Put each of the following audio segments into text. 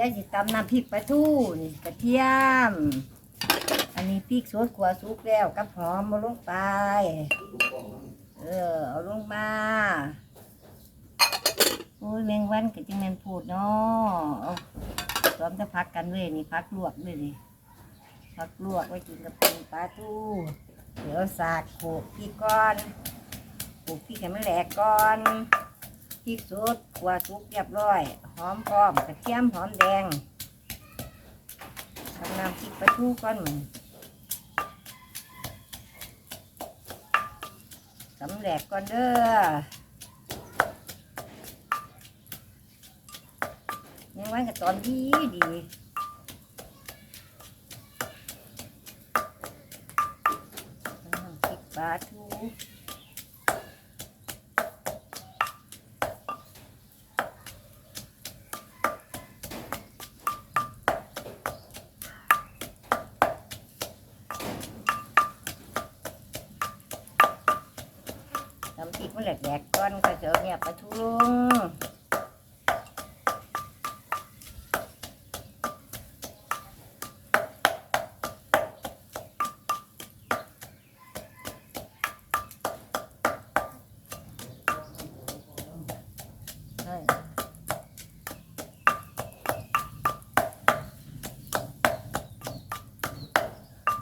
ยายสิตำน้ำพริกปลาทูนี่กระเทียม อันนี้พริกสดขัวสุกแล้วกับหอมมาลงไป เออเอาลงมาโอ้ยแมงวันก็จังแมนพูดเนาะเอาพร้อมจะพักกันเลยนี่พักลวกเลยนี่พักลวกไว้กินกับป็นปลาทูเดี๋ยวสากโขกพริกก้อนโขกพริกให้มันแหลกก่อน ริกสดขัวสุกเรียบร้อย หอมพร้อมกระเทียมหอมแดงทำน้ำพริกปลาทูก่อนมันสำแหลกก่อนเด้อยังไว้กับตอนดีดีน้ำพริกปลาทู น้ำพริกแหลกๆก่อนก็จะเอาเนี่ยปลาทูลงใช่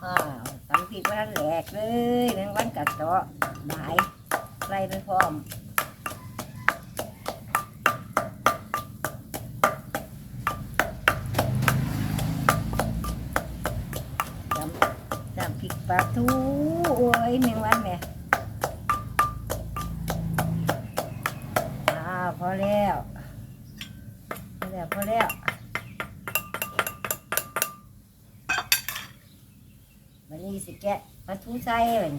อ้าวตำพริกมันแหลกเลยแมงวันกัดเจาะหลาย ไล่ไปพร้อมจำจำพริกปลาทูโอ้ยแมงวันแม่อาพอแล้วพอแล้วพอแล้ววันนี้สิแกะปลาทูใส่เลย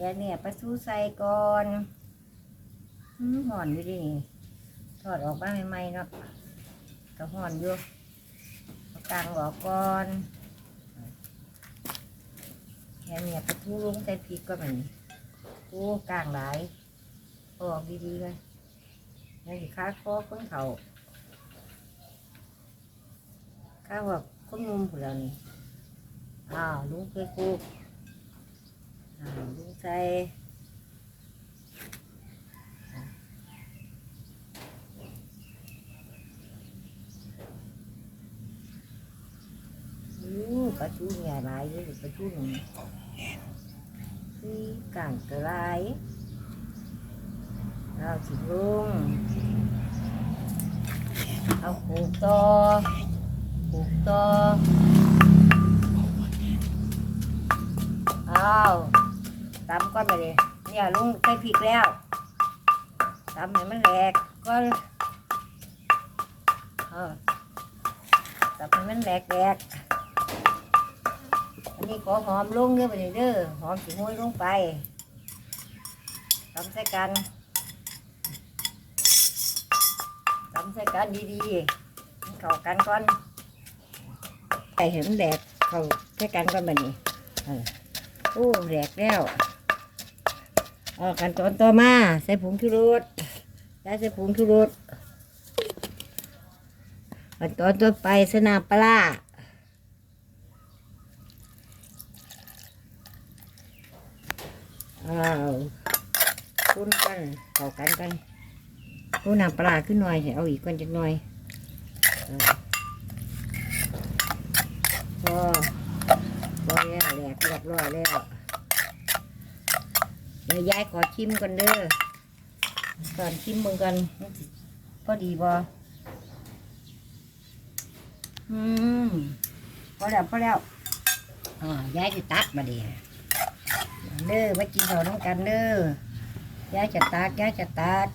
แกเนี่ยปลาทูใส่ก่อนห่อนอยู่ดิถอดออกบ้างใหม่ๆเนาะก็ห่อนอยู่กลางออกก่อนแค่เนี่ยปลาทูลงใส่พริกก็มันโอ้กลางหลายออกดีๆเลยนี่นสิค้าคอคนเขาข้าวแบบคนมุมผู้เรานี่อ้าวลุงเคยคู ลุงใส่อู้ปลาทูใหญ่หลายเลยปลาทูหนึ่งนี่กลางกระไรเราสิลุงเอาปลูกต่อปลูกต่อเอา ตำก้อนไปเลยเนี่ยลุงใส่พริกแล้วตำให้มันแหลกก็เออตำให้มันแหลกแหลกอันนี้ขอหอมลุงเด้อไปเลยเด้อหอมสิห้วยลงไปตำใส่กันตำใส่กันดีๆเข้ากันก่อนใส่เห็นแดดเข้าใส่กันก่อนแบบนี้ออโอ้แดดแล้ว เอกันตอนต่อมาใส่ผงชูรสใส่ใส่ผงชูรสขั้นตอนต่อไปสน้ำปลาอ้าวคุ้นกันเข้ากันกันผู้นำปลาขึ้นหน่อยเอาอีกก่อนจักหน่อยเออพอพอแล้วแหลกเรียบร้อยแล้ว เดี๋ยวยายขอชิมก่อนเด้อก่อนชิมมึงกันพอดีบ่อืมพอแล้วพอแล้วอ่ายายจะตักมาดีเด้อมากินข้าวน้องกันเด้อยายจะตักยายจะตัก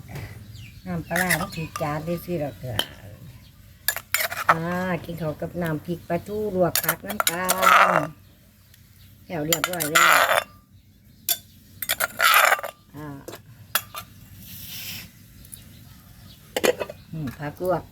น้ำปลาต้องถือจานได้สิเราเถอะอ่ากินข้ากับน้ำพริกปลาทูลวกผักน้ำตาแถวเรียบร้อยแล้ว อ่า อืมผักลวก